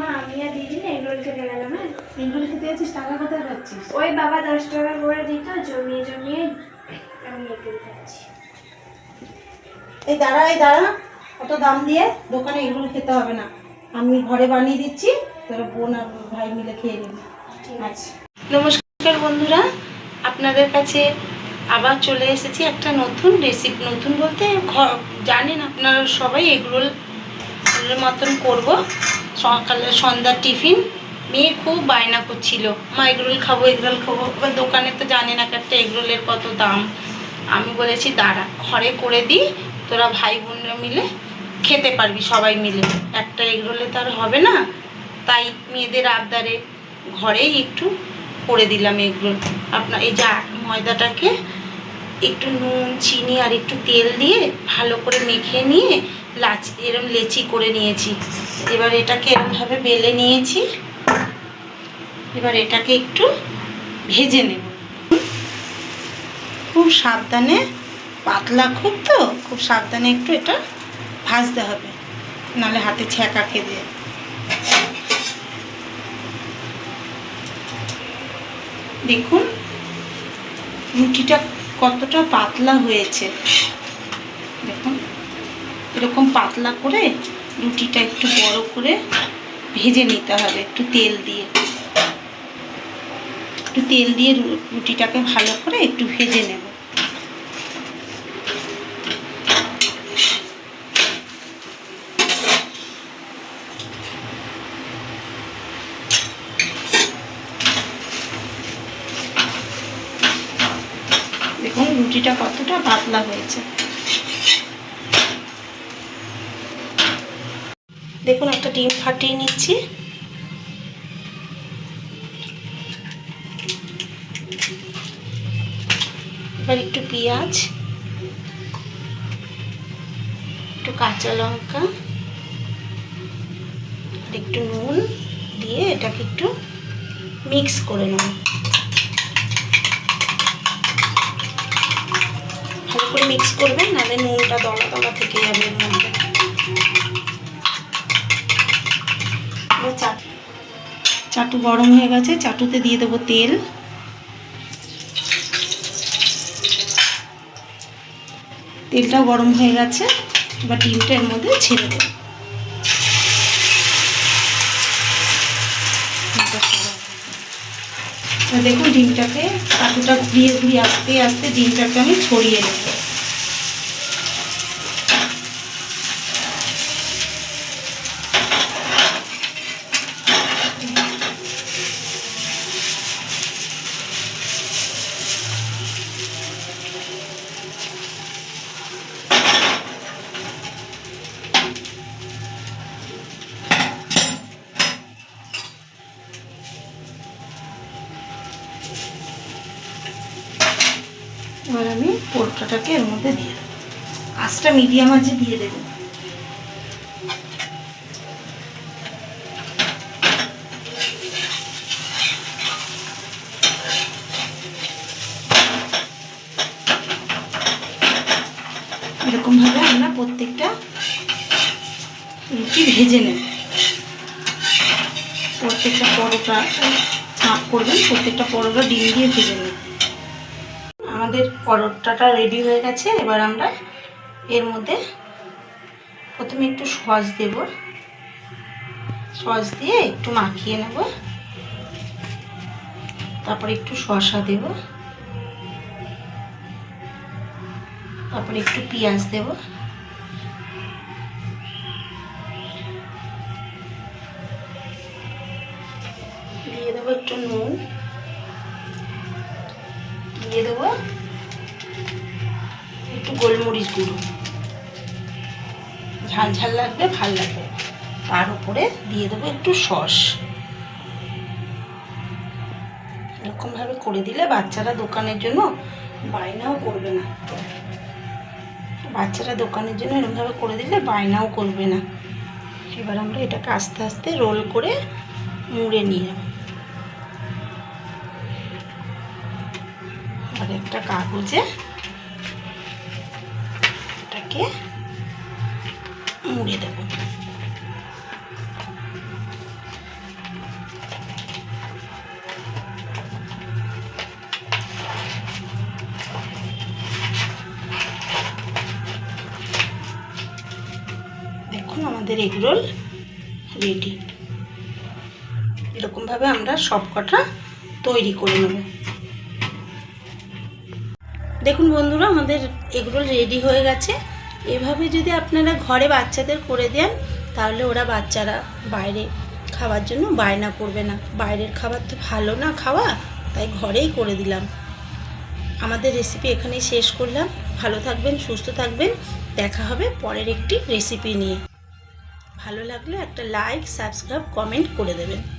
মা আমি আর দিদি না এগরোল খেতে গেলাম হ্যাঁ এগুলো খেতে যাচ্ছিস টাকা কোথায় পাচ্ছিস? ওই বাবা দশ টাকা করে দিত জমিয়ে জমিয়ে আমি এগরোল খাচ্ছি। এই দাঁড়া এই দাঁড়া অত দাম দিয়ে দোকানে এগুলো খেতে হবে না। আমি ঘরে বানিয়ে দিচ্ছি তোর বোন আর ভাই মিলে খেয়ে নিবি। আচ্ছা। নমস্কার বন্ধুরা আপনাদের কাছে আবার চলে এসেছি একটা নতুন রেসিপি নতুন বলতে জানেন আপনারা সবাই এগরোল মতন করব। সকালে সন্ধ্যার টিফিন। মেয়ে খুব বায়না করছিল। মা, এগরোল খাব এগরোল খাব। এবার দোকানে তো জানেন এক একটা এগরোলের কত দাম। আমি বলেছি, দাঁড়া, ঘরে করে দিই। তোরা ভাই বোনরা মিলে খেতে পারবি, সবাই মিলে। একটা এগরোলে তো আর হবে না। তাই মেয়েদের আবদারে ঘরেই একটু করে দিলাম এগরোল। আপনার, এই যা ময়দাটাকে একটু নুন, চিনি আর একটু তেল দিয়ে ভালো করে মেখে নিয়ে লাচি এরম লেচি করে নিয়েছি। এবার এটাকে এরমভাবে বেলে নিয়েছি। এবার এটাকে একটু ভেজে নেব। খুব সাবধানে, পাতলা খুব তো, খুব সাবধানে একটু এটা ভাজতে হবে, নাহলে হাতে ছ্যাঁকা খেয়ে দেখুন, রুটিটা কতটা পাতলা হয়েছে। এরকম পাতলা করে রুটিটা একটু বড় করে ভেজে নিতে হবে, একটু তেল দিয়ে। একটু তেল দিয়ে রুটিটাকে ভালো করে একটু ভেজে নেব। দেখুন রুটিটা কতটা পাতলা হয়েছে। দেখুন, একটা ডিম ফাটিয়ে নিচ্ছি। এবার একটু পেঁয়াজ, একটু কাঁচা লঙ্কা, আর একটু নুন দিয়ে এটাকে একটু মিক্স করে নেব। ভালো করে মিক্স করবেন, নাহলে নুনটা দলা দলা থেকে যাবে এর মধ্যে। এবার চাট চাটু গরম হয়ে গেছে, চাটুতে দিয়ে দেবো তেল। তেলটাও গরম হয়ে গেছে, এবার ডিমটা এর মধ্যে ছেড়ে দেবো। দেখুন ডিমটাকে, চাটুটা ঘুরিয়ে ঘুরিয়ে আস্তে আস্তে ডিমটাকে আমি ছড়িয়ে নেব এবার আমি পোরোটাটাকে এর মধ্যে দিয়ে দেবো। আঁচটা মিডিয়াম আঁচে দিয়ে দেবো। এরকমভাবে আমরা প্রত্যেকটা রুটি ভেজে নেব। প্রত্যেকটা পরোটা চাপ করবেন, প্রত্যেকটা পরোটা ডিম দিয়ে ভেজে নেব। আমাদের পরোটাটা রেডি হয়ে গেছে। এবার আমরা এর মধ্যে প্রথমে একটু সস দেব। সস দিয়ে একটু মাখিয়ে নেব। তারপরে একটু শসা দেব। তারপরে একটু পেঁয়াজ দেব। দিয়ে দেবো একটু নুন। দিয়ে দেবো একটু গোলমরিচ গুঁড়ো। ঝাল ঝাল লাগবে ভালো লাগবে তার উপরে দিয়ে দেবো একটু সস। এরকমভাবে করে দিলে বাচ্চারা দোকানের জন্য বায়নাও করবে না। বাচ্চারা দোকানের জন্য এরকমভাবে করে দিলে বায়নাও করবে না। এবার আমরা এটাকে আস্তে আস্তে রোল করে মুড়ে নিয়ে আর একটা কাগজে এটাকে মুড়ে দেব। দেখুন আমাদের এগরোল রেডি এরকমভাবে আমরা সব কটা তৈরি করে নেব। দেখুন বন্ধুরা, আমাদের এগরোল রেডি হয়ে গেছে। এভাবে যদি আপনারা ঘরে বাচ্চাদের করে দেন, তাহলে ওরা বাচ্চারা বাইরে খাওয়ার জন্য বায়না করবে না। বাইরের খাবার তো ভালো না খাওয়া, তাই ঘরেই করে দিলাম। আমাদের রেসিপি এখানেই শেষ করলাম। ভালো থাকবেন, সুস্থ থাকবেন। দেখা হবে পরের একটি রেসিপি নিয়ে। ভালো লাগলে একটা লাইক সাবস্ক্রাইব কমেন্ট করে দেবেন।